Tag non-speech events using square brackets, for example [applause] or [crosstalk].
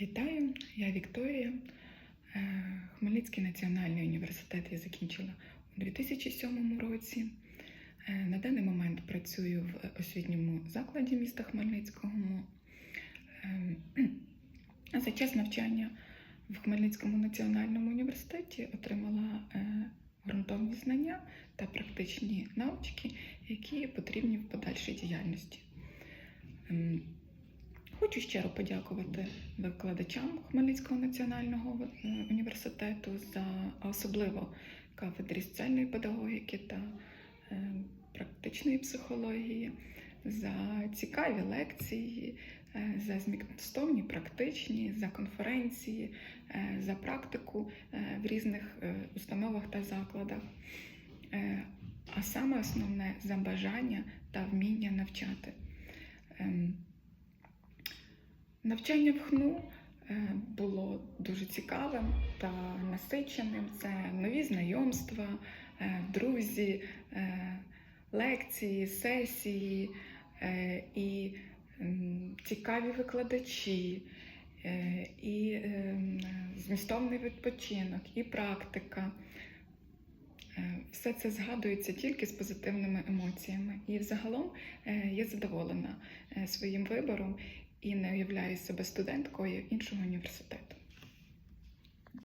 Вітаю, я Вікторія. Е, Хмельницький національний університет я закінчила у 2007 році. Е, На даний момент працюю в освітньому закладі міста Хмельницького. Е, [clears throat] За час навчання в Хмельницькому національному університеті отримала ґрунтовні знання та практичні навички, які потрібні в подальшій діяльності. Ем, Хочу щиро подякувати викладачам Хмельницького національного е, університету за особливо кафедрі соціальної педагогіки та е, практичної психології, за цікаві лекції, е, за змістовні практичні, за конференції, за практику в різних установах та закладах. А саме основне за бажання та вміння навчати. Навчання в ХНУ е, було дуже цікавим та насиченим. Це нові знайомства, е, друзі, е, лекції, сесії і цікаві викладачі, і змістовний відпочинок, і практика. Все це згадується тільки з позитивними емоціями. І взагалом я задоволена своїм вибором і не уявляю себе студенткою іншого університету.